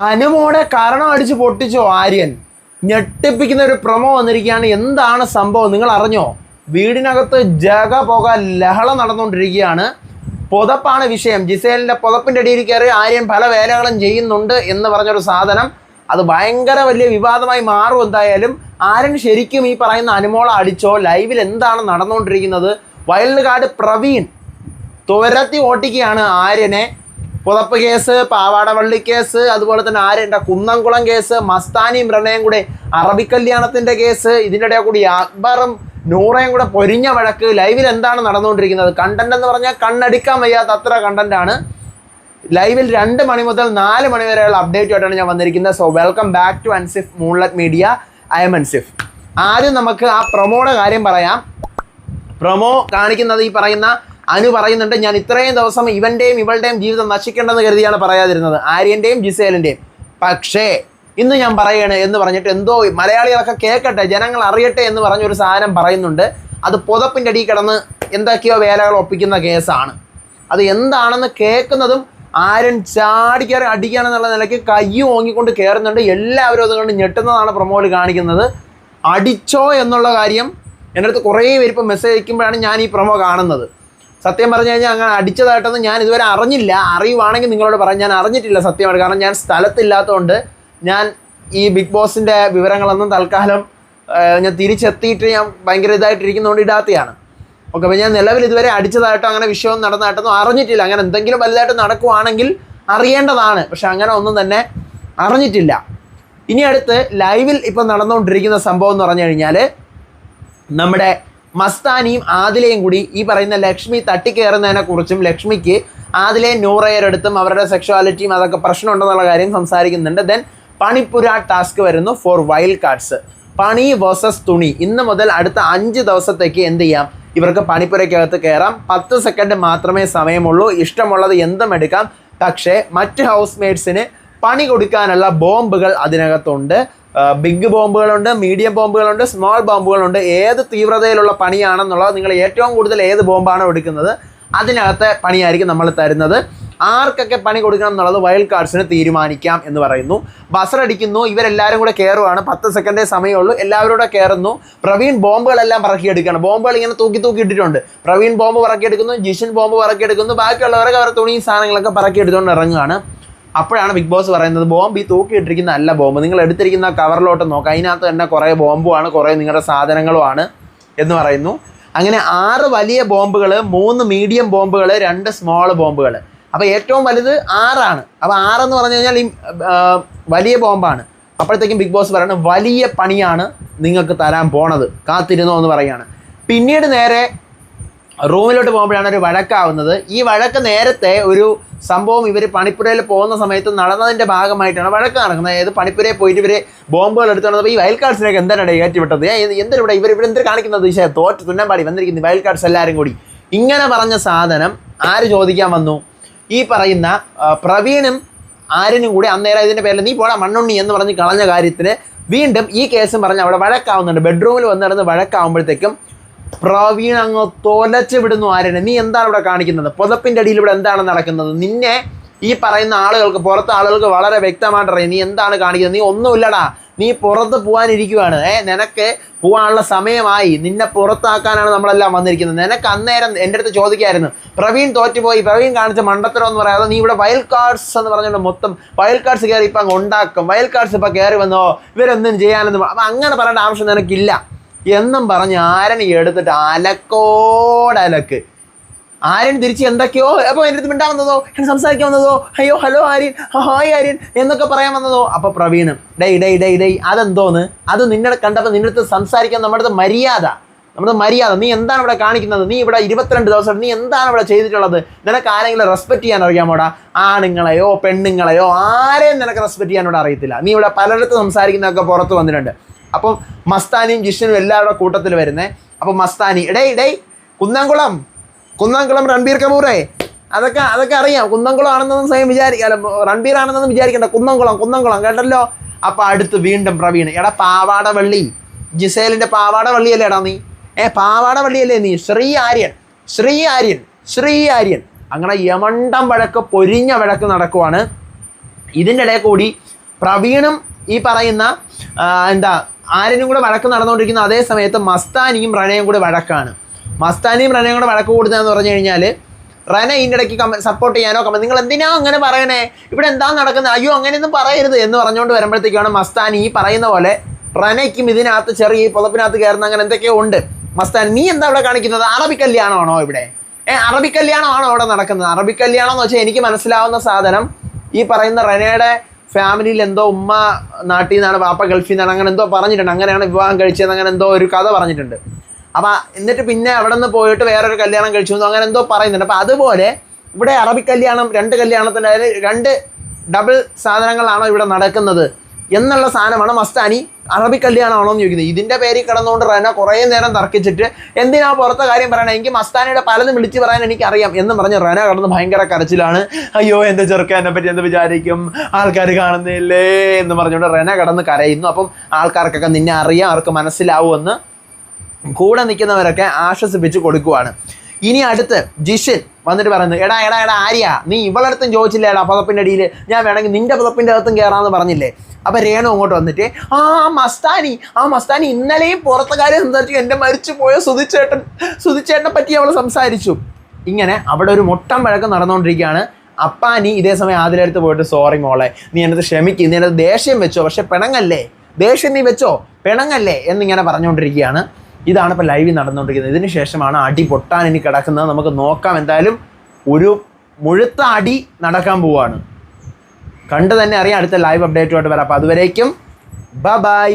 അനുമോടെ കരണം അടിച്ച് പൊട്ടിച്ചോ ആര്യൻ? ഞെട്ടിപ്പിക്കുന്ന ഒരു പ്രൊമോ വന്നിരിക്കുകയാണ്. എന്താണ് സംഭവം? നിങ്ങൾ അറിഞ്ഞോ? വീടിനകത്ത് ജഗ പോക ലഹള നടന്നുകൊണ്ടിരിക്കുകയാണ്. പുതപ്പാണ് വിഷയം. ജിസേലിന്റെ പുതപ്പിന്റെ അടിയിൽ കയറി ആര്യൻ പല വേലകളും ചെയ്യുന്നുണ്ട് എന്ന് പറഞ്ഞൊരു സാധനം. അത് ഭയങ്കര വലിയ വിവാദമായി മാറും എന്തായാലും. ആര്യൻ ശരിക്കും ഈ പറയുന്ന അനുമോള അടിച്ചോ? ലൈവിൽ എന്താണ് നടന്നുകൊണ്ടിരിക്കുന്നത്? വൈൽഡ് കാർഡ് പ്രവീൺ തുരത്തി ഓട്ടിക്കുകയാണ് ആര്യനെ. പുതപ്പ് കേസ് പാവാടവള്ളി കേസ് അതുപോലെ തന്നെ ആരെണ്ട കുന്നംകുളം കേസ് മസ്താനിയും പ്രണയം കൂടെ അറബിക്കല്യാണത്തിന്റെ കേസ് ഇതിന്റെ ഇടയിൽ കൂടി അക്ബറും നൂറയും കൂടെ പൊരിഞ്ഞ വഴക്ക് ലൈവിൽ എന്താണ് നടന്നുകൊണ്ടിരിക്കുന്നത്? കണ്ടന്റ് എന്ന് പറഞ്ഞാൽ കണ്ണടിക്കാൻ വയ്യാത്ത അത്ര കണ്ടന്റ് ആണ്. ലൈവിൽ രണ്ട് മണി മുതൽ നാല് മണി വരെയുള്ള അപ്ഡേറ്റ് ആയിട്ടാണ് ഞാൻ വന്നിരിക്കുന്നത്. So welcome back to Ansif moonlet media I'm Ansif ആദ്യം നമുക്ക് ആ പ്രൊമോയുടെ കാര്യം പറയാം. പ്രൊമോ കാണിക്കുന്നത് ഈ പറയുന്ന അനു പറയുന്നുണ്ട് ഞാൻ ഇത്രയും ദിവസം ഇവന്റെയും ഇവളുടെയും ജീവിതം നശിക്കേണ്ടെന്ന് കരുതിയാണ് പറയാതിരുന്നത്. ആര്യന്റെയും ജിസേലിന്റെയും പക്ഷേ ഇന്ന് ഞാൻ പറയണേ എന്ന് പറഞ്ഞിട്ട് എന്തോ മലയാളികളൊക്കെ കേൾക്കട്ടെ ജനങ്ങൾ അറിയട്ടെ എന്ന് പറഞ്ഞൊരു സാധനം പറയുന്നുണ്ട്. അത് പുതപ്പിന്റെ അടിയിൽ കിടന്ന് എന്തൊക്കെയോ വേലകൾ ഒപ്പിക്കുന്ന കേസാണ്. അത് എന്താണെന്ന് കേൾക്കുന്നതും ആരും ചാടിക്കയറി അടിക്കുകയാണെന്നുള്ള നിലയ്ക്ക് കയ്യും ഓങ്ങിക്കൊണ്ട് കയറുന്നുണ്ട്. എല്ലാവരും അതുകൊണ്ട് ഞെട്ടുന്നതാണ് പ്രൊമോയിൽ കാണിക്കുന്നത്. അടിച്ചോ എന്നുള്ള കാര്യം എന്റെ അടുത്ത് കുറേ പേര് ഇപ്പം മെസ്സേജ് അയക്കുമ്പോഴാണ് ഞാൻ ഈ പ്രൊമോ കാണുന്നത്. സത്യം പറഞ്ഞു കഴിഞ്ഞാൽ അങ്ങനെ അടിച്ചതായിട്ടൊന്നും ഞാൻ ഇതുവരെ അറിഞ്ഞില്ല. അറിയുവാണെങ്കിൽ നിങ്ങളോട് പറയാം. ഞാൻ അറിഞ്ഞിട്ടില്ല സത്യമായിട്ട് കാരണം ഞാൻ സ്ഥലത്തില്ലാത്തതുകൊണ്ട് ഞാൻ ഈ ബിഗ് ബോസിന്റെ വിവരങ്ങളൊന്നും തൽക്കാലം ഞാൻ തിരിച്ചെത്തിയിട്ട് ഞാൻ ഭയങ്കര ഇതായിട്ടിരിക്കുന്നതുകൊണ്ട് ഇടാത്തയാണ്. ഓക്കെ അപ്പോൾ ഞാൻ നിലവിൽ ഇതുവരെ അടിച്ചതായിട്ടോ അങ്ങനെ വിഷയം നടന്നതായിട്ടൊന്നും അറിഞ്ഞിട്ടില്ല. അങ്ങനെ എന്തെങ്കിലും വലുതായിട്ട് നടക്കുവാണെങ്കിൽ അറിയേണ്ടതാണ്. പക്ഷെ അങ്ങനെ ഒന്നും തന്നെ അറിഞ്ഞിട്ടില്ല. ഇനി അടുത്ത് ലൈവിൽ ഇപ്പം നടന്നുകൊണ്ടിരിക്കുന്ന സംഭവം എന്ന് പറഞ്ഞു കഴിഞ്ഞാൽ നമ്മുടെ മസ്താനിയും ആദിലയും കൂടി ഈ പറയുന്ന ലക്ഷ്മി തട്ടിക്കയറുന്നതിനെ കുറിച്ചും ലക്ഷ്മിക്ക് ആദിലയും നൂറയരടുത്തും അവരുടെ സെക്ഷുവാലിറ്റിയും അതൊക്കെ പ്രശ്നമുണ്ടെന്നുള്ള കാര്യം സംസാരിക്കുന്നുണ്ട്. ദെൻ പണിപ്പുര ടാസ്ക് വരുന്നു ഫോർ വൈൽഡ് കാർഡ്സ് പണി വേഴ്സസ് തുണി. ഇന്ന് മുതൽ അടുത്ത അഞ്ച് ദിവസത്തേക്ക് എന്ത് ചെയ്യാം? ഇവർക്ക് പണിപ്പുരയ്ക്കകത്ത് കയറാം പത്ത് സെക്കൻഡ് മാത്രമേ സമയമുള്ളൂ. ഇഷ്ടമുള്ളത് എന്തും എടുക്കാം. പക്ഷേ മറ്റ് ഹൗസ് പണി കൊടുക്കാനുള്ള ബോംബുകൾ അതിനകത്തുണ്ട്. ബിഗ് ബോംബുകളുണ്ട് മീഡിയം ബോംബുകളുണ്ട് സ്മോൾ ബോംബുകളുണ്ട്. ഏത് തീവ്രതയിലുള്ള പണിയാണെന്നുള്ളത് നിങ്ങൾ ഏറ്റവും കൂടുതൽ ഏത് ബോംബാണോ എടുക്കുന്നത് അതിനകത്തെ പണിയായിരിക്കും നമ്മൾ തരുന്നത്. ആർക്കൊക്കെ പണി കൊടുക്കണം എന്നുള്ളത് വൈൽഡ് കാർഡ്സിന് തീരുമാനിക്കാം എന്ന് പറയുന്നു. ബസറടിക്കുന്നു ഇവരെല്ലാവരും കൂടെ കയറുവാണ് പത്ത് സെക്കൻഡേ സമയമുള്ളൂ എല്ലാവരും കൂടെ കയറുന്നു പ്രവീൺ ബോംബുകളെല്ലാം പറക്കിയെടുക്കുകയാണ് ബോംബുകൾ ഇങ്ങനെ തൂക്കി തൂക്കി ഇട്ടിട്ടുണ്ട്. പ്രവീൺ ബോംബ് പറക്കിയെടുക്കുന്നു ജിഷൻ ബോംബ് പറക്കിയെടുക്കുന്നു ബാക്കിയുള്ളവരൊക്കെ അവരുടെ തുണിയും സാധനങ്ങളൊക്കെ പറക്കിയെടുത്തുകൊണ്ട് ഇറങ്ങുകയാണ് അപ്പോഴാണ് ബിഗ് ബോസ് പറയുന്നത് ബോംബ് ഈ തൂക്കിയിട്ടിരിക്കുന്ന അല്ല ബോംബ് നിങ്ങൾ എടുത്തിരിക്കുന്ന കവറിലോട്ട് നോക്കുക അതിനകത്ത് തന്നെ കുറേ ബോംബുമാണ് കുറേ നിങ്ങളുടെ സാധനങ്ങളുമാണ് എന്ന് പറയുന്നു. അങ്ങനെ ആറ് വലിയ ബോംബുകൾ മൂന്ന് മീഡിയം ബോംബുകൾ രണ്ട് സ്മോൾ ബോംബുകൾ അപ്പോൾ ഏറ്റവും വലുത് ആറാണ്. അപ്പോൾ ആറെന്ന് പറഞ്ഞു കഴിഞ്ഞാൽ ഈ വലിയ ബോംബാണ് അപ്പോഴത്തേക്കും ബിഗ് ബോസ് പറയുന്നത് വലിയ പണിയാണ് നിങ്ങൾക്ക് തരാൻ പോണത്. കാത്തിരുന്നോ എന്ന് പറയുകയാണ്. പിന്നീട് നേരെ റൂമിലോട്ട് പോകുമ്പോഴാണ് ഒരു വഴക്കാവുന്നത്. ഈ വഴക്ക് നേരത്തെ ഒരു സംഭവം ഇവർ പണിപ്പുരയിൽ പോകുന്ന സമയത്ത് നടന്നതിന്റെ ഭാഗമായിട്ടാണ് വഴക്ക് നടക്കുന്നത്. അതായത് പണിപ്പുരയിൽ പോയിട്ട് ഇവർ ബോംബുകൾ എടുത്തുകൊണ്ട് ഈ വയൽ കാർഡ്സിനൊക്കെ എന്താണ് ഏറ്റുവിട്ടത് എന്തിനാ ഇവിടെ ഇവർ ഇവിടെ എന്തിനാ കാണിക്കുന്നത്? ഈശോ തോറ്റ് തുന്നമ്പാടി വന്നിരിക്കുന്നു വയൽ കാർഡ്സ് എല്ലാവരും കൂടി. ഇങ്ങനെ പറഞ്ഞ സാധനം ആര് ചോദിക്കാൻ വന്നു? ഈ പറയുന്ന പ്രവീണും ആരിനും കൂടി അന്നേരം ഇതിന്റെ പേരിൽ നീ പോടാ മണ്ണുണ്ണി എന്ന് പറഞ്ഞ് കളഞ്ഞ കാര്യത്തിന് വീണ്ടും ഈ കേസും പറഞ്ഞ് അവിടെ വഴക്കാവുന്നുണ്ട്. ബെഡ്റൂമിൽ വന്നിരുന്ന് വഴക്കാവുമ്പോഴത്തേക്കും പ്രവീൺ അങ്ങ് തോലച്ച് വിടുന്നു ആരനെ നീ എന്താണ് ഇവിടെ കാണിക്കുന്നത്? പുതപ്പിന്റെ അടിയിൽ ഇവിടെ എന്താണ് നടക്കുന്നത്? നിന്നെ ഈ പറയുന്ന ആളുകൾക്ക് പുറത്തെ ആളുകൾക്ക് വളരെ വ്യക്തമായിട്ട് അറിയാം. നീ എന്താണ് കാണിക്കുന്നത്? നീ ഒന്നുമില്ലടാ. നീ പുറത്ത് പോകാനിരിക്കുവാണ് ഏ നിനക്ക് പോകാനുള്ള സമയമായി. നിന്നെ പുറത്താക്കാനാണ് നമ്മളെല്ലാം വന്നിരിക്കുന്നത്. നിനക്ക് അന്നേരം എന്റെ അടുത്ത് ചോദിക്കായിരുന്നു. പ്രവീൺ തോറ്റുപോയി. പ്രവീൺ കാണിച്ച മണ്ടത്തരം എന്ന് പറയാതെ നീ ഇവിടെ വയൽ കാർഡ്സ് എന്ന് പറഞ്ഞുകൊണ്ട് മൊത്തം വയൽ കാർഡ്സ് കയറി ഇപ്പം അങ്ങ് ഉണ്ടാക്കും. വയൽ കാർഡ്സ് ഇപ്പം കയറി വന്നോ ഇവരൊന്നും ചെയ്യാനൊന്നും അപ്പം അങ്ങനെ പറയേണ്ട ആവശ്യം നിനക്കില്ല. എന്നും പറഞ്ഞ് ആരണി എടുത്തിട്ട് അലക്കോടലക്ക് ആര്യൻ തിരിച്ച് എന്തൊക്കെയോ അപ്പോൾ എന്റെ അടുത്ത് മിണ്ടാൻ വന്നതോ എന്നെ സംസാരിക്കാൻ വന്നതോ അയ്യോ ഹലോ ആര്യൻ ഹായ് ആര്യൻ എന്നൊക്കെ പറയാൻ വന്നതോ. അപ്പോൾ പ്രവീണും ഡൈ ഡൈ ഡൈ ഡൈ അതെന്തോന്ന്? അത് നിന്നെ കണ്ടപ്പോൾ നിന്റെ അടുത്ത് സംസാരിക്കാൻ നമ്മുടെ അടുത്ത് മര്യാദ. നമ്മുടെ മര്യാദ. നീ എന്താണ് ഇവിടെ കാണിക്കുന്നത്? നീ ഇവിടെ ഇരുപത്തിരണ്ട് ദിവസം നീ എന്താണ് ഇവിടെ ചെയ്തിട്ടുള്ളത്? നിനക്ക് ആരെങ്കിലും റെസ്പെക്ട് ചെയ്യാൻ അറിയാമോടാ? ആണുങ്ങളെയോ പെണ്ണുങ്ങളെയോ ആരെയും നിനക്ക് റെസ്പെക്ട് ചെയ്യാനോട് അറിയത്തില്ല. നീ ഇവിടെ പലയിടത്ത് സംസാരിക്കുന്നതൊക്കെ പുറത്ത് വന്നിട്ടുണ്ട്. അപ്പം മസ്താനിയും ജിഷ്ണനും എല്ലാവരുടെ കൂട്ടത്തിൽ വരുന്നത് അപ്പം മസ്താനി ഇടേ ഇടേ കുന്നംകുളം കുന്നംകുളം രൺബീർ കപൂറേ. അതൊക്കെ അതൊക്കെ അറിയാം. കുന്നംകുളം ആണെന്നൊന്നും സ്വയം വിചാരിക്കാം രൺബീർ ആണെന്നൊന്നും വിചാരിക്കണ്ട. കുന്നംകുളം കുന്നംകുളം കേട്ടല്ലോ? അപ്പം അടുത്ത് വീണ്ടും പ്രവീൺ. എടാ പാവാട വള്ളി ജിസേലിന്റെ പാവാട വള്ളിയല്ലേ എടാ നീ? ഏ പാവാട വള്ളിയല്ലേ നീ? ശ്രീ ആര്യൻ ശ്രീ ആര്യൻ ശ്രീ ആര്യൻ. അങ്ങനെ യമണ്ടം വഴക്ക് പൊരിഞ്ഞ വഴക്ക് നടക്കുവാണ്. ഇതിന്റെ ഇടയിൽ കൂടി പ്രവീണും ഈ പറയുന്ന എന്താ ആര്യനും കൂടെ വഴക്ക് നടന്നുകൊണ്ടിരിക്കുന്ന അതേ സമയത്ത് മസ്താനിയും റനയും കൂടെ വഴക്കാണ്. മസ്താനിയും റനയും കൂടെ വഴക്ക് കൂടുന്നതെന്ന് പറഞ്ഞു കഴിഞ്ഞാൽ റന ഇതിന്റെ ഇടയ്ക്ക് കമ സപ്പോർട്ട് ചെയ്യാനോ കമ നിങ്ങൾ എന്തിനാ അങ്ങനെ പറയണേ? ഇവിടെ എന്താ നടക്കുന്നത് അയ്യോ അങ്ങനെയൊന്നും പറയരുത് എന്ന് പറഞ്ഞുകൊണ്ട് വരുമ്പോഴത്തേക്കാണ് മസ്താനി ഈ പറയുന്ന പോലെ റനയ്ക്കും ഇതിനകത്ത് ചെറിയ പുതപ്പിനകത്ത് കയറുന്ന അങ്ങനെ എന്തൊക്കെയോ ഉണ്ട്. മസ്താൻ നീ എന്താ ഇവിടെ കാണിക്കുന്നത്? അറബി കല്യാണമാണോ ഇവിടെ? ഏ അറബി കല്യാണമാണോ അവിടെ നടക്കുന്നത്? അറബി കല്യാണം എന്ന് വെച്ചാൽ എനിക്ക് മനസ്സിലാവുന്ന സാധനം ഈ പറയുന്ന റനയുടെ ഫാമിലിയിൽ എന്തോ ഉമ്മ നാട്ടിൽ നിന്നാണ് പാപ്പ ഗൾഫിൽ നിന്നാണ് അങ്ങനെ എന്തോ പറഞ്ഞിട്ടുണ്ട്. അങ്ങനെയാണ് വിവാഹം കഴിച്ചതെന്ന് അങ്ങനെ എന്തോ ഒരു കഥ പറഞ്ഞിട്ടുണ്ട്. അപ്പം എന്നിട്ട് പിന്നെ അവിടെ നിന്ന് പോയിട്ട് വേറൊരു കല്യാണം കഴിച്ചു എന്നോ അങ്ങനെ എന്തോ പറയുന്നുണ്ട്. അപ്പം അതുപോലെ ഇവിടെ അറബി കല്യാണം രണ്ട് കല്യാണത്തിന്റെ രണ്ട് ഡബിൾ സാധനങ്ങളാണോ ഇവിടെ നടക്കുന്നത്? എന്നുള്ള സാധനമാണ് മസ്താനി. അറബി കല്യാണമാണോ എന്ന് ചോദിക്കുന്നത്. ഇതിന്റെ പേരിൽ കിടന്നുകൊണ്ട് റന കുറേ നേരം തർക്കിച്ചിട്ട് എന്തിനാ പുറത്തെ കാര്യം പറയണേ? എനിക്ക് മസ്താനിയുടെ പലതും വിളിച്ച് പറയാൻ എനിക്കറിയാം എന്ന് പറഞ്ഞ് റന കടന്ന് ഭയങ്കര കരച്ചിലാണ്. അയ്യോ എന്റെ ചെറുക്കൻ എന്നെ പറ്റി എന്ത് വിചാരിക്കും? ആൾക്കാർ കാണുന്നില്ലേ എന്ന് പറഞ്ഞുകൊണ്ട് റന കടന്ന് കരയുന്നു. അപ്പം ആൾക്കാർക്കൊക്കെ നിന്നെ അറിയാം അവർക്ക് മനസ്സിലാവുമെന്ന് കൂടെ നിൽക്കുന്നവരൊക്കെ ആശ്വസിപ്പിച്ച് കൊടുക്കുവാണ്. ഇനി അടുത്ത് ജിഷൻ വന്നിട്ട് പറയുന്നത് എടാ എടാ എടാ ആര്യ നീ ഇവളടുത്തും ചോദിച്ചില്ലേടാ പുതപ്പിന്റെ അടിയിൽ ഞാൻ വേണമെങ്കിൽ നിന്റെ പുതപ്പിന്റെ അകത്തും കയറാമെന്ന് പറഞ്ഞില്ലേ? അപ്പോൾ രേണു അങ്ങോട്ട് വന്നിട്ട് ആ മസ്താനി ആ മസ്താനി ഇന്നലെയും പുറത്തെ കാര്യം സംസാരിച്ചു എന്റെ മരിച്ചു പോയ സുധിച്ചേട്ടൻ സുധിച്ചേട്ടനെ പറ്റി അവൾ സംസാരിച്ചു. ഇങ്ങനെ അവിടെ ഒരു മുട്ടം വഴക്കം നടന്നുകൊണ്ടിരിക്കുകയാണ്. അപ്പാനി ഇതേ സമയം ആദിലടുത്ത് പോയിട്ട് സോറി മോളെ നീ എന്നത് ക്ഷമിക്കും നീ എന്നത് ദേഷ്യം വെച്ചോ പക്ഷെ പിണങ്ങല്ലേ ദേഷ്യം നീ വെച്ചോ പിണങ്ങല്ലേ എന്നിങ്ങനെ പറഞ്ഞുകൊണ്ടിരിക്കുകയാണ്. ഇതാണ് ഇപ്പോൾ ലൈവിൽ നടന്നുകൊണ്ടിരിക്കുന്നത്. ഇതിന് ശേഷമാണ് അടി പൊട്ടാൻ ഇനി കിടക്കുന്നത്. നമുക്ക് നോക്കാം എന്തായാലും ഒരു മുഴുത്ത അടി നടക്കാൻ പോവാണ്. കണ്ടു തന്നെ അറിയാം അടുത്ത ലൈവ് അപ്ഡേറ്റുമായിട്ട് വരാം. അപ്പോൾ അതുവരേക്കും ബ ബൈ